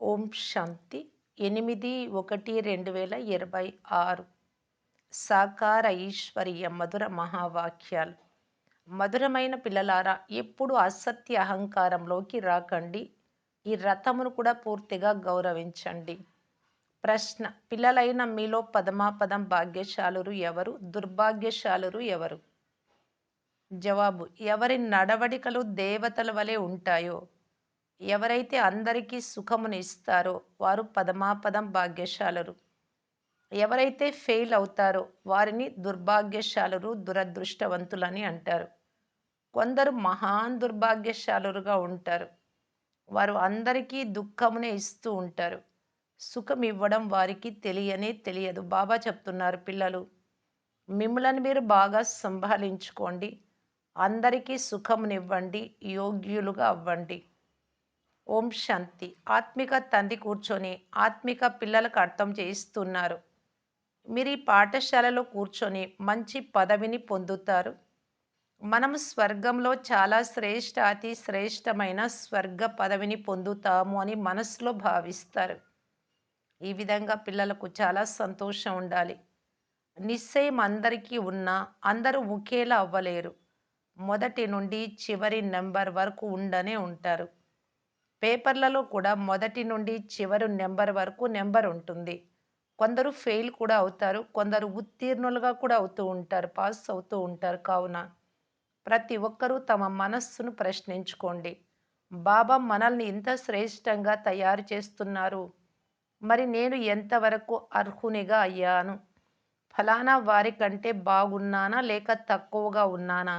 ఓం శాంతి. ఎనిమిది ఒకటి రెండు వేల ఇరవై ఆరు. సాకార ఈశ్వరీయ మధుర మహావాక్యాలు. మధురమైన పిల్లలారా ఎప్పుడు అసత్య అహంకారంలోకి రాకండి. ఈ రథమును కూడా పూర్తిగా గౌరవించండి. ప్రశ్న పిల్లలైన మీలో పదమాపదం భాగ్యశాలురు ఎవరు? దుర్భాగ్యశాలురు ఎవరు? జవాబు ఎవరి నడవడికలు దేవతల వలె ఉంటాయో? ఎవరైతే అందరికీ సుఖమును ఇస్తారో వారు పదమాపదం భాగ్యశాలరు ఎవరైతే ఫెయిల్ అవుతారో వారిని దుర్భాగ్యశాలురు దురదృష్టవంతులని అంటారు. కొందరు మహాన్ దుర్భాగ్యశాలురుగా ఉంటారు. వారు అందరికీ దుఃఖమునే ఇస్తూ ఉంటారు. సుఖం ఇవ్వడం వారికి తెలియనే తెలియదు. బాబా చెప్తున్నారు పిల్లలు మిమ్మల్ని మీరు బాగా సంభాలించుకోండి. అందరికీ సుఖమునివ్వండి యోగ్యులుగా అవ్వండి. ఓం శాంతి. ఆత్మిక తండ్రి కూర్చొని ఆత్మిక పిల్లలకు అర్థం చేయిస్తున్నారు. మీరు ఈ పాఠశాలలో కూర్చొని మంచి పదవిని పొందుతారు. మనం స్వర్గంలో చాలా శ్రేష్ట అతి శ్రేష్టమైన స్వర్గ పదవిని పొందుతాము అని మనసులో భావిస్తారు. ఈ విధంగా పిల్లలకు చాలా సంతోషం ఉండాలి. నిశ్చయం అందరికీ ఉన్నా అందరూ ఒకేలా అవ్వలేరు. మొదటి నుండి చివరి నెంబర్ వరకు ఉండనే ఉంటారు. పేపర్లలో కూడా మొదటి నుండి చివరి నెంబర్ వరకు నెంబర్ ఉంటుంది. కొందరు ఫెయిల్ కూడా అవుతారు. కొందరు ఉత్తీర్ణులుగా కూడా అవుతూ ఉంటారు. పాస్ అవుతూ ఉంటారు. కావున ప్రతి ఒక్కరూ తమ మనస్సును ప్రశ్నించుకోండి. బాబా మనల్ని ఇంత శ్రేష్టంగా తయారు చేస్తున్నారు. మరి నేను ఎంతవరకు అర్హునిగా అయ్యాను? ఫలానా వారి కంటే బాగున్నానా? లేక తక్కువగా ఉన్నానా?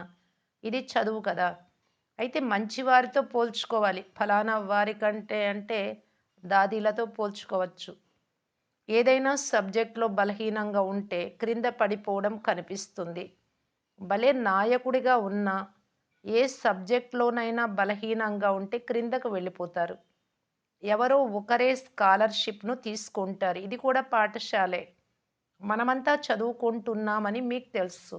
ఇది చదువు కదా. అయితే మంచివారితో పోల్చుకోవాలి. ఫలానా వారి కంటే అంటే దాదీలతో పోల్చుకోవచ్చు. ఏదైనా సబ్జెక్ట్లో బలహీనంగా ఉంటే క్రింద పడిపోవడం కనిపిస్తుంది. భలే నాయకుడిగా ఉన్న ఏ సబ్జెక్ట్లోనైనా బలహీనంగా ఉంటే క్రిందకు వెళ్ళిపోతారు. ఎవరో ఒకరే స్కాలర్షిప్ను తీసుకుంటారు. ఇది కూడా పాఠశాలే. మనమంతా చదువుకుంటున్నామని మీకు తెలుసు.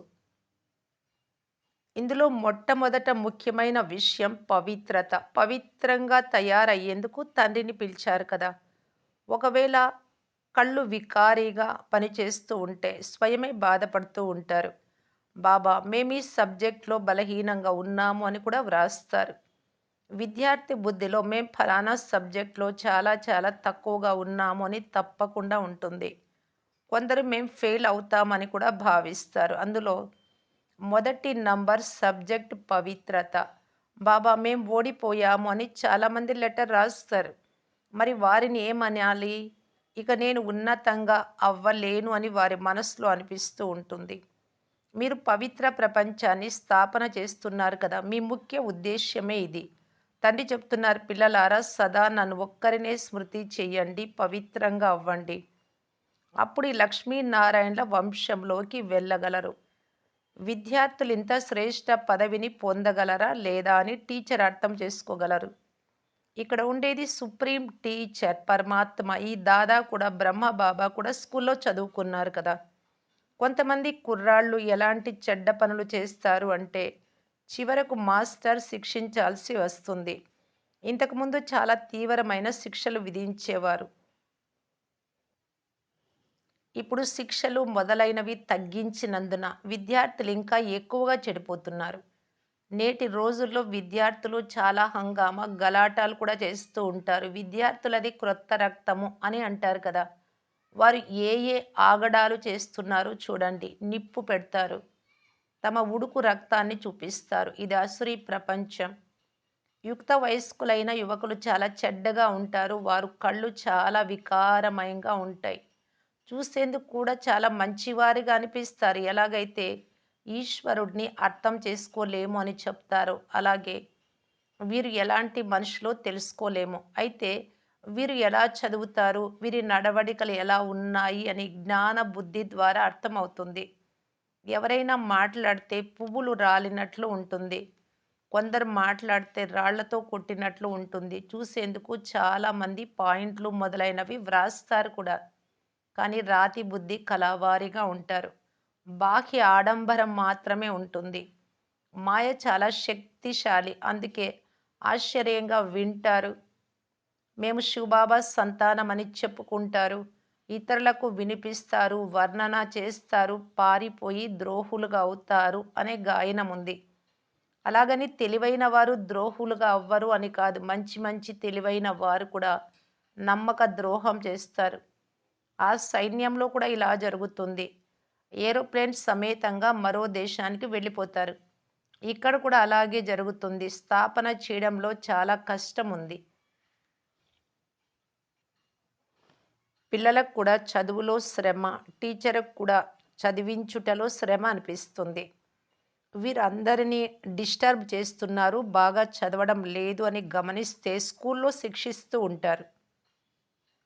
ఇందులో మొట్టమొదట ముఖ్యమైన విషయం పవిత్రత. పవిత్రంగా తయారయ్యేందుకు తండ్రిని పిలిచారు కదా. ఒకవేళ కళ్ళు వికారీగా పనిచేస్తూ ఉంటే స్వయమే బాధపడుతూ ఉంటారు. బాబా మేము ఈ సబ్జెక్ట్లో బలహీనంగా ఉన్నాము అని కూడా వ్రాస్తారు. విద్యార్థి బుద్ధిలో మేం ఫలానా సబ్జెక్ట్లో చాలా చాలా తక్కువగా ఉన్నాము అని తప్పకుండా ఉంటుంది. కొందరు మేం ఫెయిల్ అవుతామని కూడా భావిస్తారు. అందులో మొదటి నంబర్ సబ్జెక్ట్ పవిత్రత. బాబా మేము ఓడిపోయాము అని చాలామంది లెటర్ రాస్తారు. మరి వారిని ఏమనాలి? ఇక నేను ఉన్నతంగా అవ్వలేను అని వారి మనసులో అనిపిస్తూ ఉంటుంది. మీరు పవిత్ర ప్రపంచాన్ని స్థాపన చేస్తున్నారు కదా మీ ముఖ్య ఉద్దేశ్యమే ఇది. తండ్రి చెప్తున్నారు పిల్లలారా సదా నన్ను ఒక్కరినే స్మృతి చెయ్యండి పవిత్రంగా అవ్వండి. అప్పుడు ఈ లక్ష్మీనారాయణల వంశంలోకి వెళ్ళగలరు. విద్యార్థులు ఇంత శ్రేష్ట పదవిని పొందగలరా లేదా అని టీచర్ అర్థం చేసుకోగలరు. ఇక్కడ ఉండేది సుప్రీం టీచర్ పరమాత్మ. ఈ దాదా కూడా బ్రహ్మ బాబా కూడా స్కూల్లో చదువుకున్నారు కదా. కొంతమంది కుర్రాళ్ళు ఎలాంటి చెడ్డ పనులు చేస్తారు అంటే చివరకు మాస్టర్ శిక్షించాల్సి వస్తుంది. ఇంతకుముందు చాలా తీవ్రమైన శిక్షలు విధించేవారు. ఇప్పుడు శిక్షలు మొదలైనవి తగ్గించినందున విద్యార్థులు ఇంకా ఎక్కువగా చెడిపోతున్నారు. నేటి రోజుల్లో విద్యార్థులు చాలా హంగామా గలాటాలు కూడా చేస్తూ ఉంటారు. విద్యార్థులది క్రొత్త రక్తము అని అంటారు కదా. వారు ఏ ఏ ఆగడాలు చేస్తున్నారు చూడండి. నిప్పు పెడతారు. తమ ఉడుకు రక్తాన్ని చూపిస్తారు. ఇది అసురి ప్రపంచం. యుక్త వయస్కులైన యువకులు చాలా చెడ్డగా ఉంటారు. వారు కళ్ళు చాలా వికారమయంగా ఉంటాయి. చూసేందుకు కూడా చాలా మంచివారిగా అనిపిస్తారు. ఎలాగైతే ఈశ్వరుడిని అర్థం చేసుకోలేము అని చెప్తారు అలాగే వీరు ఎలాంటి మనుషులో తెలుసుకోలేము. అయితే వీరు ఎలా చదువుతారు వీరి నడవడికలు ఎలా ఉన్నాయి అని జ్ఞాన బుద్ధి ద్వారా అర్థమవుతుంది. ఎవరైనా మాట్లాడితే పువ్వులు రాలినట్లు ఉంటుంది. కొందరు మాట్లాడితే రాళ్ళతో కొట్టినట్లు ఉంటుంది. చూసేందుకు చాలామంది పాయింట్లు మొదలైనవి వ్రాస్తారు కూడా. కానీ రాతి బుద్ధి కళావారిగా ఉంటారు. బాహ్య ఆడంబరం మాత్రమే ఉంటుంది. మాయ చాలా శక్తిశాలి. అందుకే ఆశ్చర్యంగా వింటారు. మేము శివబాబా సంతానమని చెప్పుకుంటారు. ఇతరులకు వినిపిస్తారు. వర్ణన చేస్తారు. పారిపోయి ద్రోహులుగా అవుతారు అనే గాయనం ఉంది. అలాగని తెలివైన వారు ద్రోహులుగా అవ్వరు అని కాదు. మంచి మంచి తెలివైన వారు కూడా నమ్మక ద్రోహం చేస్తారు. ఆ సైన్యంలో కూడా ఇలా జరుగుతుంది. ఏరోప్లేన్ సమేతంగా మరో దేశానికి వెళ్ళిపోతారు. ఇక్కడ కూడా అలాగే జరుగుతుంది. స్థాపన చేయడంలో చాలా కష్టం ఉంది పిల్లలకు కూడా చదువులో శ్రమ టీచర్కు కూడా చదివించుటలో శ్రమ అనిపిస్తుంది. వీరందరినీ డిస్టర్బ్ చేస్తున్నారు. బాగా చదవడం లేదు అని గమనిస్తే స్కూల్లో శిక్షిస్తూ ఉంటారు.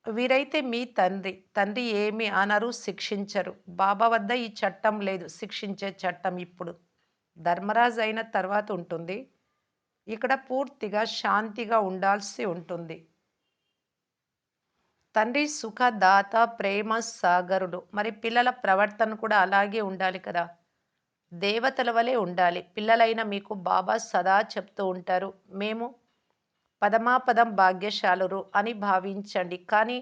వీరైతే మీ తండ్రి. తండ్రి ఏమి అనరు శిక్షించరు. బాబా వద్ద ఈ చట్టం లేదు. శిక్షించే చట్టం ఇప్పుడు. ధర్మరాజు అయిన తర్వాత ఉంటుంది. ఇక్కడ పూర్తిగా శాంతిగా ఉండాల్సి ఉంటుంది. తండ్రి సుఖదాత ప్రేమ సాగరుడు. మరి పిల్లల ప్రవర్తన కూడా అలాగే ఉండాలి కదా. దేవతల వలె ఉండాలి. పిల్లలైన మీకు బాబా సదా చెప్తూ ఉంటారు. మేము పదమాపదం భాగ్యశాలురు అని భావించండి. కానీ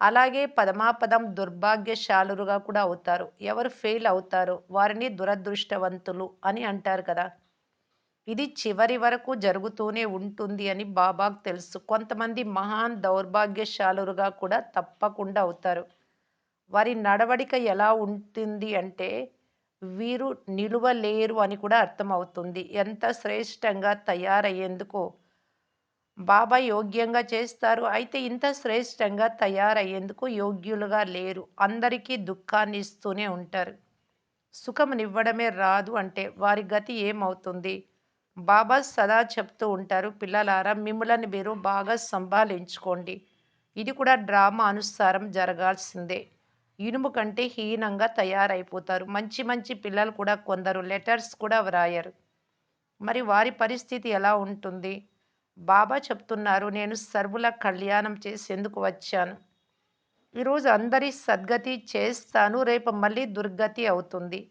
అలాగే పదమాపదం దుర్భాగ్యశాలురుగా కూడా అవుతారు. ఎవరు ఫెయిల్ అవుతారో వారిని దురదృష్టవంతులు అని అంటారు కదా. ఇది చివరి వరకు జరుగుతూనే ఉంటుంది అని బాబాకు తెలుసు. కొంతమంది మహాన్ దౌర్భాగ్యశాలురుగా కూడా తప్పకుండా అవుతారు. వారి నడవడిక ఎలా ఉంటుంది అంటే వీరు నిలువలేరు అని కూడా అర్థమవుతుంది. ఎంత శ్రేష్టంగా తయారయ్యేందుకు బాబా యోగ్యంగా చేస్తారు. అయితే ఇంత శ్రేష్టంగా తయారయ్యేందుకు యోగ్యులుగా లేరు. అందరికీ దుఃఖాన్ని ఇస్తూనే ఉంటారు. సుఖమునివ్వడమే రాదు అంటే వారి గతి ఏమవుతుంది? బాబా సదా చెప్తూ ఉంటారు పిల్లలారా మిమ్మల్ని మీరు బాగా సంభాలించుకోండి. ఇది కూడా డ్రామా అనుసారం జరగాల్సిందే. ఇనుము కంటే హీనంగా తయారైపోతారు. మంచి మంచి పిల్లలు కూడా కొందరు. లెటర్స్ కూడా వ్రాయరు. మరి వారి పరిస్థితి ఎలా ఉంటుంది? బాబా చెప్తున్నారు నేను సర్వుల కళ్యాణం చేసేందుకు వచ్చాను. ఈరోజు అందరి సద్గతి చేస్తాను రేపు మళ్ళీ దుర్గతి అవుతుంది.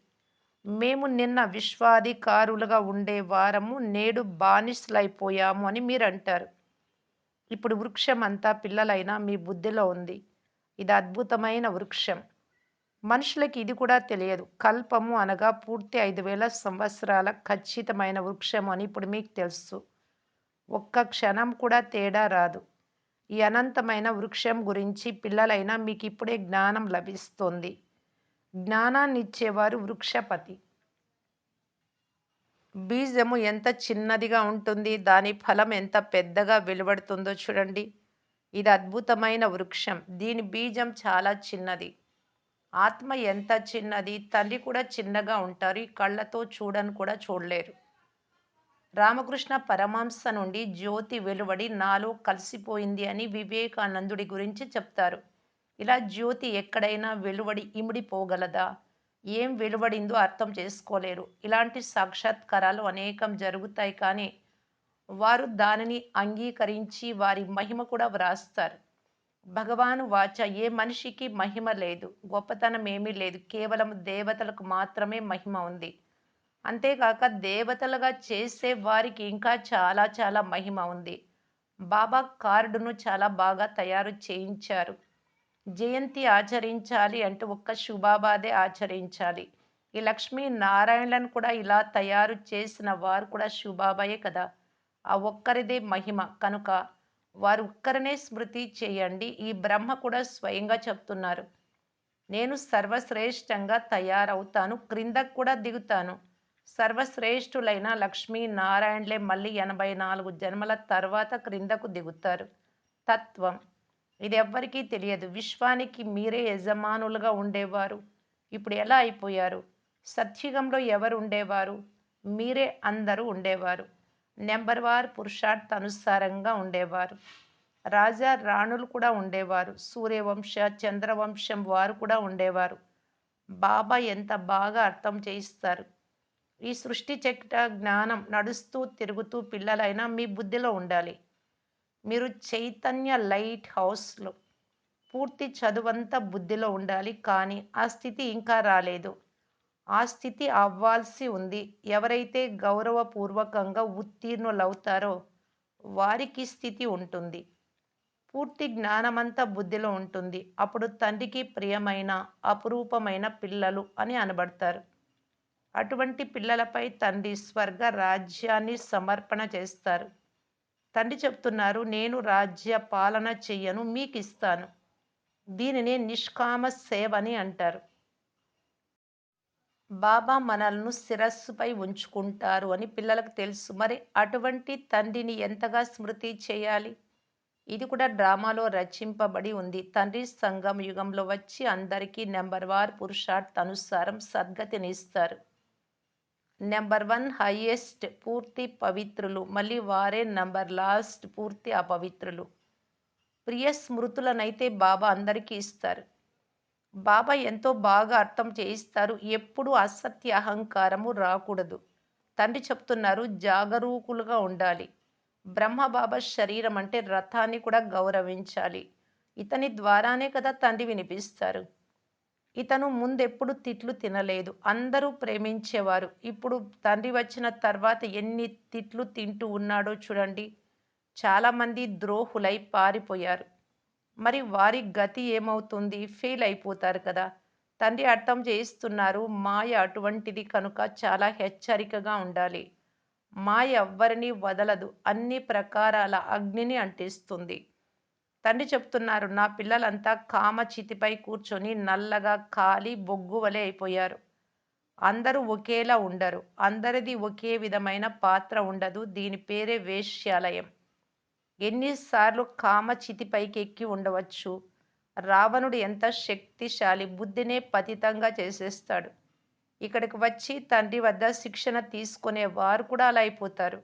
మేము నిన్న విశ్వాధికారులుగా ఉండే వారము నేడు బానిసలైపోయాము అని మీరు అంటారు ఇప్పుడు వృక్షం అంతా పిల్లలైనా మీ బుద్ధిలో ఉంది. ఇది అద్భుతమైన వృక్షం. మనుషులకి ఇది కూడా తెలియదు. కల్పము అనగా పూర్తి ఐదు వేల సంవత్సరాల ఖచ్చితమైన వృక్షం అని ఇప్పుడు మీకు తెలుసు. ఒక్క క్షణం కూడా తేడా రాదు. ఈ అనంతమైన వృక్షం గురించి పిల్లలైనా మీకు ఇప్పుడే జ్ఞానం లభిస్తుంది. జ్ఞానాన్ని ఇచ్చేవారు వృక్షపతి. బీజము ఎంత చిన్నదిగా ఉంటుంది దాని ఫలం ఎంత పెద్దగా వెలువడుతుందో చూడండి. ఇది అద్భుతమైన వృక్షం. దీని బీజం చాలా చిన్నది. ఆత్మ ఎంత చిన్నది తల్లి కూడా చిన్నగా ఉంటారు ఈ కళ్ళతో చూడని కూడా చూడలేరు. రామకృష్ణ పరమాంస నుండి జ్యోతి వెలువడి నాలో కలిసిపోయింది అని వివేకానందుడి గురించి చెప్తారు. ఇలా జ్యోతి ఎక్కడైనా వెలువడి ఇమిడిపోగలదా ఏం వెలువడిందో అర్థం చేసుకోలేరు. ఇలాంటి సాక్షాత్కారాలు అనేకం జరుగుతాయి కానీ వారు దానిని అంగీకరించి వారి మహిమ కూడా వ్రాస్తారు. భగవాను వాచ ఏ మనిషికి మహిమ లేదు. గొప్పతనం ఏమీ లేదు. కేవలం దేవతలకు మాత్రమే మహిమ ఉంది. అంతేకాక దేవతలుగా చేసే వారికి ఇంకా చాలా చాలా మహిమ ఉంది. బాబా కార్డును చాలా బాగా తయారు చేయించారు. జయంతి ఆచరించాలి అంటే ఒక్క శుభాబాదే ఆచరించాలి. ఈ లక్ష్మీ నారాయణలను కూడా ఇలా తయారు చేసిన వారు కూడా శుభాబాయే కదా. ఆ ఒక్కరిదే మహిమ. కనుక వారు ఒక్కరినే స్మృతి చేయండి. ఈ బ్రహ్మ కూడా స్వయంగా చెప్తున్నారు. నేను సర్వశ్రేష్టంగా తయారవుతాను. క్రిందకు కూడా దిగుతాను. సర్వశ్రేష్ఠులైన లక్ష్మీ నారాయణలే మళ్ళీ ఎనభై నాలుగు జన్మల తర్వాత క్రిందకు దిగుతారు. తత్వం. ఇది ఎవ్వరికీ తెలియదు. విశ్వానికి మీరే యజమానులుగా ఉండేవారు. ఇప్పుడు ఎలా అయిపోయారు? సత్యుగంలో ఎవరు ఉండేవారు? మీరే అందరూ ఉండేవారు. నెంబర్ వార్ పురుషార్థ అనుసారంగా ఉండేవారు. రాజా రాణులు కూడా ఉండేవారు. సూర్యవంశ చంద్రవంశం వారు కూడా ఉండేవారు. బాబా ఎంత బాగా అర్థం చేయిస్తారు? ఈ సృష్టి చెట్ట జ్ఞానం నడుస్తూ తిరుగుతూ పిల్లలైనా మీ బుద్ధిలో ఉండాలి. మీరు చైతన్య లైట్ హౌస్లో పూర్తి చదువంతా బుద్ధిలో ఉండాలి. కానీ ఆ స్థితి ఇంకా రాలేదు. ఆ స్థితి అవ్వాల్సి ఉంది. ఎవరైతే గౌరవపూర్వకంగా ఉత్తీర్ణులవుతారో వారికి స్థితి ఉంటుంది. పూర్తి జ్ఞానమంతా బుద్ధిలో ఉంటుంది. అప్పుడు తండ్రికి ప్రియమైన అపురూపమైన పిల్లలు అని అనబడతారు. అటువంటి పిల్లలపై తండ్రి స్వర్గ రాజ్యాన్ని సమర్పణ చేస్తారు. తండ్రి చెప్తున్నారు నేను రాజ్య పాలన చెయ్యను మీకు ఇస్తాను దీనిని నిష్కామ సేవని అంటారు. బాబా మనల్ని శిరస్సుపై ఉంచుకుంటారు అని పిల్లలకు తెలుసు. మరి అటువంటి తండ్రిని ఎంతగా స్మృతి చేయాలి? ఇది కూడా డ్రామాలో రచింపబడి ఉంది. తండ్రి సంఘం యుగంలో వచ్చి అందరికీ నెంబర్ వార్ పురుషార్థ అనుసారం సద్గతినిస్తారు. నెంబర్ వన్ హయ్యెస్ట్ పూర్తి పవిత్రులు. మళ్ళీ వారే నెంబర్ లాస్ట్ పూర్తి అపవిత్రులు. ప్రియ స్మృతులనైతే బాబా అందరికీ ఇస్తారు. బాబా ఎంతో బాగా అర్థం చేయిస్తారు. ఎప్పుడు అసత్య అహంకారము రాకూడదు. తండ్రి చెప్తున్నారు జాగరూకులుగా ఉండాలి. బ్రహ్మబాబా శరీరం అంటే రథాన్ని కూడా గౌరవించాలి. ఇతని ద్వారానే కదా తండ్రి వినిపిస్తారు. ఇతను ముందెప్పుడు తిట్లు తినలేదు. అందరూ ప్రేమించేవారు. ఇప్పుడు తండ్రి వచ్చిన తర్వాత ఎన్ని తిట్లు తింటూ ఉన్నాడో చూడండి. చాలామంది ద్రోహులై పారిపోయారు. మరి వారి గతి ఏమవుతుంది? ఫెయిల్ అయిపోతారు కదా. తండ్రి అర్థం చేయిస్తున్నారు మాయ అటువంటిది కనుక చాలా హెచ్చరికగా ఉండాలి. మాయ ఎవ్వరిని వదలదు. అన్ని ప్రకారాల అగ్నిని అంటిస్తుంది. తండ్రి చెప్తున్నారు నా పిల్లలంతా కామచితిపై కూర్చొని నల్లగా కాలి బొగ్గు వలె అయిపోయారు. అందరూ ఒకేలా ఉండరు. అందరిది ఒకే విధమైన పాత్ర ఉండదు. దీని పేరే వేశ్యాలయం. ఎన్నిసార్లు కామ చితిపైకి ఎక్కి ఉండవచ్చు. రావణుడు ఎంత శక్తిశాలి బుద్ధినే పతితంగా చేసేస్తాడు. ఇక్కడికి వచ్చి తండ్రి వద్ద శిక్షణ తీసుకునే వారు కూడా అలా అయిపోతారు.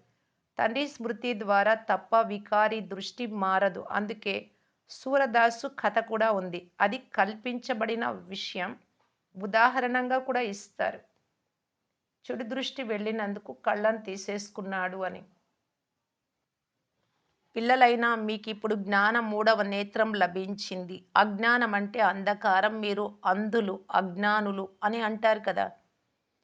తండ్రి స్మృతి ద్వారా తప్ప వికారి దృష్టి మారదు. అందుకే సూరదాసు కథ కూడా ఉంది. అది కల్పించబడిన విషయం. ఉదాహరణంగా కూడా ఇస్తారు. చెడు దృష్టి వెళ్ళినందుకు కళ్ళను తీసేసుకున్నాడు అని. పిల్లలైనా మీకు ఇప్పుడు జ్ఞానం మూడవ నేత్రం లభించింది. అజ్ఞానం అంటే అంధకారం. మీరు అంధులు అజ్ఞానులు అని అంటారు కదా.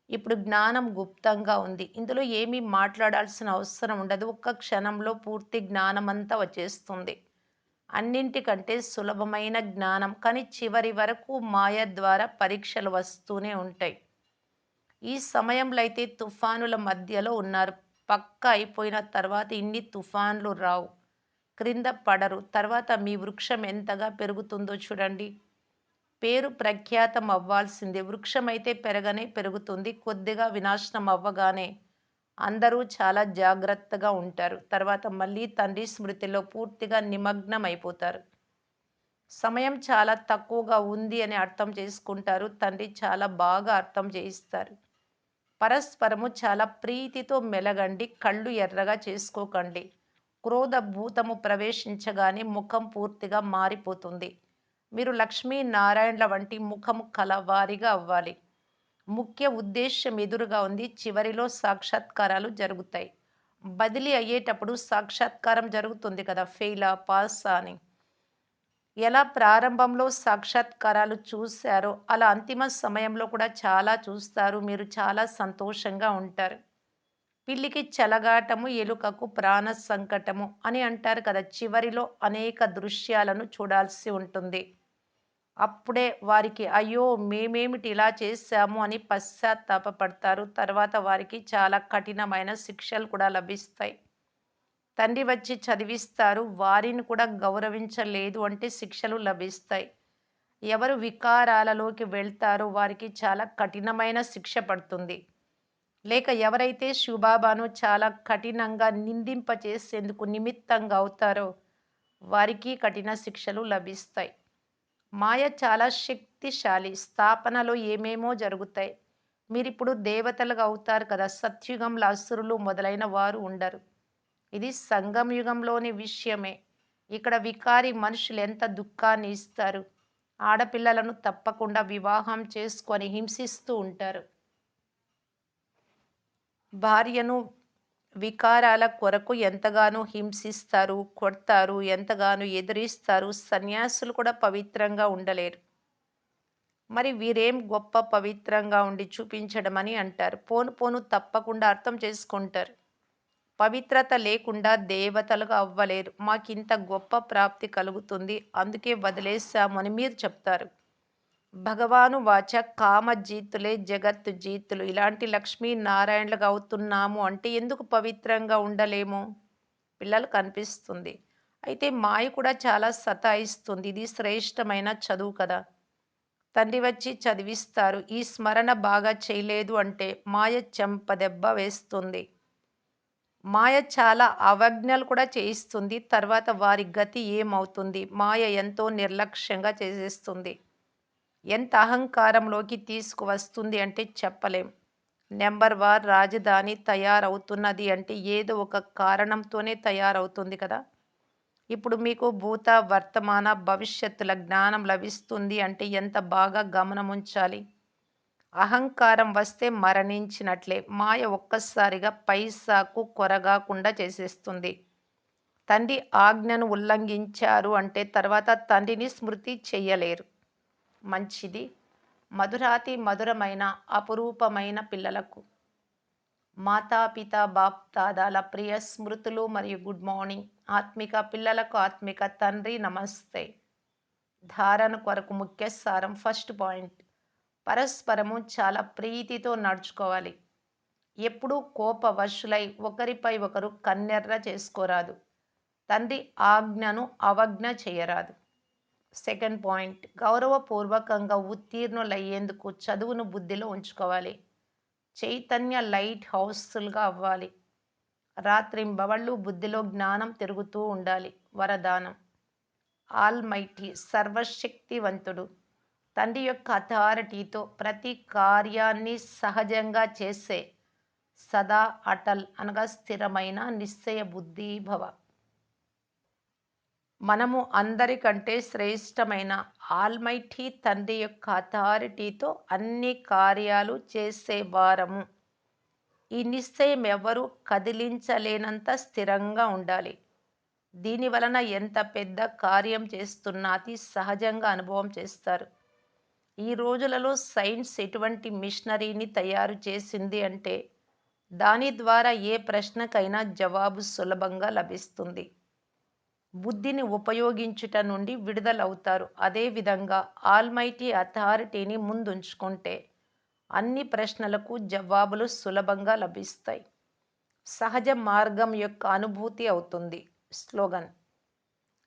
ఇప్పుడు జ్ఞానం గుప్తంగా ఉంది. ఇందులో ఏమీ మాట్లాడాల్సిన అవసరం ఉండదు. ఒక్క క్షణంలో పూర్తి జ్ఞానమంతా వచ్చేస్తుంది. అన్నింటికంటే సులభమైన జ్ఞానం. కానీ చివరి వరకు మాయ ద్వారా పరీక్షలు వస్తూనే ఉంటాయి. ఈ సమయంలో అయితే తుఫానుల మధ్యలో ఉన్నారు. పక్క అయిపోయిన తర్వాత ఇన్ని తుఫాన్లు రావు. క్రింద పడరు. తర్వాత మీ వృక్షం ఎంతగా పెరుగుతుందో చూడండి. పేరు ప్రఖ్యాతం అవ్వాల్సిందే వృక్షమైతే పెరగనే పెరుగుతుంది. కొద్దిగా వినాశనం అవ్వగానే అందరూ చాలా జాగ్రత్తగా ఉంటారు. తర్వాత మళ్ళీ తండ్రి స్మృతిలో పూర్తిగా నిమగ్నం అయిపోతారు సమయం చాలా తక్కువగా ఉంది అని అర్థం చేసుకుంటారు. తండ్రి చాలా బాగా అర్థం చేయిస్తారు. పరస్పరము చాలా ప్రీతితో మెలగండి. కళ్ళు ఎర్రగా చేసుకోకండి. క్రోధ భూతము ప్రవేశించగానే ముఖం పూర్తిగా మారిపోతుంది. మీరు లక్ష్మీ నారాయణల వంటి ముఖము కలవారిగా అవ్వాలి. ముఖ్య ఉద్దేశం ఎదురుగా ఉంది. చివరిలో సాక్షాత్కారాలు జరుగుతాయి. బదిలీ అయ్యేటప్పుడు సాక్షాత్కారం జరుగుతుంది కదా ఫెయిలా పాసా అని. ఎలా ప్రారంభంలో సాక్షాత్కారాలు చూశారో అలా అంతిమ సమయంలో కూడా చాలా చూస్తారు. మీరు చాలా సంతోషంగా ఉంటారు. పిల్లికి చెలగాటము ఎలుకకు ప్రాణ సంకటము అని అంటారు కదా చివరిలో అనేక దృశ్యాలను చూడాల్సి ఉంటుంది. అప్పుడే వారికి అయ్యో మేమేమిటి ఇలా చేశాము? అని పశ్చాత్తాపడతారు తర్వాత వారికి చాలా కఠినమైన శిక్షలు కూడా లభిస్తాయి. తండ్రి వచ్చి చదివిస్తారు. వారిని కూడా గౌరవించలేదు అంటే శిక్షలు లభిస్తాయి. ఎవరు వికారాలలోకి వెళ్తారో వారికి చాలా కఠినమైన శిక్ష పడుతుంది. లేక ఎవరైతే శివబాబాను చాలా కఠినంగా నిందింప చేసేందుకు నిమిత్తంగా అవుతారో వారికి కఠిన శిక్షలు లభిస్తాయి. మాయ చాలా శక్తిశాలి. స్థాపనలో ఏమేమో జరుగుతాయి. మీరు ఇప్పుడు దేవతలుగా అవుతారు కదా. సత్యుగంలో అసురులు మొదలైన వారు ఉండరు. ఇది సంగం యుగంలోని విషయమే. ఇక్కడ వికారి మనుషులు ఎంత దుఃఖాన్ని ఇస్తారు. ఆడపిల్లలను తప్పకుండా వివాహం చేసుకొని హింసిస్తూ ఉంటారు. భార్యను వికారాల కొరకు ఎంతగానో హింసిస్తారు కొడతారు ఎంతగానో ఎదిరిస్తారు సన్యాసులు కూడా పవిత్రంగా ఉండలేరు. మరి వీరేం గొప్ప పవిత్రంగా ఉండి చూపించడం అని అంటారు. పోను పోను తప్పకుండా అర్థం చేసుకుంటారు. పవిత్రత లేకుండా దేవతలుగా అవ్వలేరు. మాకింత గొప్ప ప్రాప్తి కలుగుతుంది. అందుకే వదిలేసామని మీరు చెప్తారు. భగవాను వాచ కామజీతులే జగత్తు జీతులు. ఇలాంటి లక్ష్మీనారాయణలుగా అవుతున్నాము అంటే ఎందుకు పవిత్రంగా ఉండలేము? పిల్లలు కనిపిస్తుంది అయితే మాయ కూడా చాలా సతాయిస్తుంది. ఇది శ్రేష్టమైన చదువు కదా. తండ్రి వచ్చి చదివిస్తారు. ఈ స్మరణ బాగా చేయలేదు అంటే మాయ చెంపదెబ్బ వేస్తుంది. మాయ చాలా అవజ్ఞలు కూడా చేయిస్తుంది. తర్వాత వారి గతి ఏమవుతుంది? మాయ ఎంతో నిర్లక్ష్యంగా చేసేస్తుంది. ఎంత అహంకారంలోకి తీసుకువస్తుంది అంటే చెప్పలేం. నెంబర్ వన్ రాజధాని తయారవుతున్నది అంటే ఏదో ఒక కారణంతోనే తయారవుతుంది కదా. ఇప్పుడు మీకు భూత వర్తమాన భవిష్యత్తుల జ్ఞానం లభిస్తుంది అంటే ఎంత బాగా గమనముంచాలి అహంకారం వస్తే మరణించినట్లే మాయ ఒక్కసారిగా పైసాకు కొరగాకుండా చేసేస్తుంది. తండ్రి ఆజ్ఞను ఉల్లంఘించారు అంటే తర్వాత తండ్రిని స్మృతి చెయ్యలేరు మంచిది. మధురాతి మధురమైన అపురూపమైన పిల్లలకు. మాతాపిత బాప్ దాదాల ప్రియ స్మృతులు మరియు గుడ్ మార్నింగ్. ఆత్మిక పిల్లలకు ఆత్మిక తండ్రి నమస్తే. ధారణ కొరకు ముఖ్య సారం ఫస్ట్ పాయింట్. పరస్పరము చాలా ప్రీతితో నడుచుకోవాలి. ఎప్పుడూ కోపవశులై ఒకరిపై ఒకరు కన్నెర్ర చేసుకోరాదు. తండ్రి ఆజ్ఞను అవజ్ఞ చేయరాదు. Second point. గౌరవపూర్వకంగా ఉత్తీర్ణులయ్యేందుకు చదువును బుద్ధిలో ఉంచుకోవాలి. చైతన్య లైట్ హౌస్ఫుల్గా అవ్వాలి. రాత్రింబవళ్ళు బుద్ధిలో జ్ఞానం తిరుగుతూ ఉండాలి. వరదానం. ఆల్మైటీ సర్వశక్తివంతుడు. తండ్రి యొక్క అథారిటీతో ప్రతి కార్యాన్ని సహజంగా చేసే సదా అటల్ అనగా స్థిరమైన నిశ్చయ బుద్ధిభవ మనము అందరికంటే శ్రేష్టమైన ఆల్మైటీ తండ్రి యొక్క అథారిటీతో అన్ని కార్యాలు చేసేవారము ఈ నిశ్చయం ఎవరు కదిలించలేనంత స్థిరంగా ఉండాలి. దీని వలన ఎంత పెద్ద కార్యం చేస్తున్నా అతి సహజంగా అనుభవం చేస్తారు. ఈ రోజులలో సైన్స్ ఎటువంటి మిషనరీని తయారు చేసింది అంటే దాని ద్వారా ఏ ప్రశ్నకైనా జవాబు సులభంగా లభిస్తుంది. బుద్ధిని ఉపయోగించుట నుండి విడుదలవుతారు. అదేవిధంగా ఆల్మైటీ అథారిటీని ముందుంచుకుంటే అన్ని ప్రశ్నలకు జవాబులు సులభంగా లభిస్తాయి. సహజ మార్గం యొక్క అనుభూతి అవుతుంది. స్లోగన్.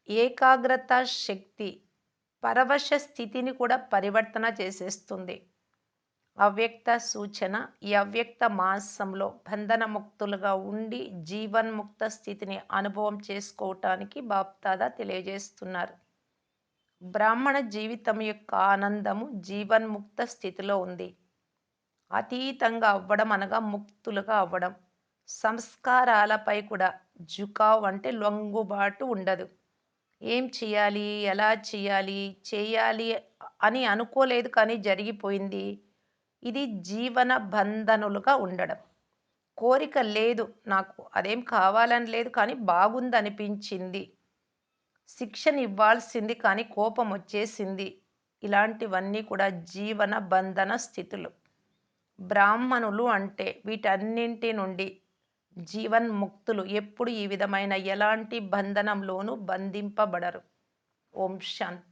ఏకాగ్రత శక్తి పరవశ స్థితిని కూడా పరివర్తన చేసేస్తుంది. అవ్యక్త సూచన ఈ అవ్యక్త మాసంలో బంధనముక్తులుగా ఉండి జీవన్ముక్త స్థితిని అనుభవం చేసుకోవటానికి బాప్తాదా తెలియజేస్తున్నారు. బ్రాహ్మణ జీవితం యొక్క ఆనందము జీవన్ముక్త స్థితిలో ఉంది. అతీతంగా అవ్వడం అనగా ముక్తులుగా అవ్వడం. సంస్కారాలపై కూడా జుకావ్ అంటే లొంగుబాటు ఉండదు. ఏం చేయాలి? ఎలా చేయాలి? చేయాలి అని అనుకోలేదు కానీ జరిగిపోయింది. ఇది జీవన బంధనులుగా ఉండడం. కోరిక లేదు నాకు అదేం కావాలని లేదు కానీ బాగుంది అనిపించింది శిక్షణ ఇవ్వాల్సింది కానీ కోపం వచ్చేసింది ఇలాంటివన్నీ కూడా జీవన బంధన స్థితులు. బ్రాహ్మణులు అంటే వీటన్నింటి నుండి జీవన్ముక్తులు ఎప్పుడు ఈ విధమైన ఎలాంటి బంధనంలోనూ బంధింపబడరు. ఓం శాంతి.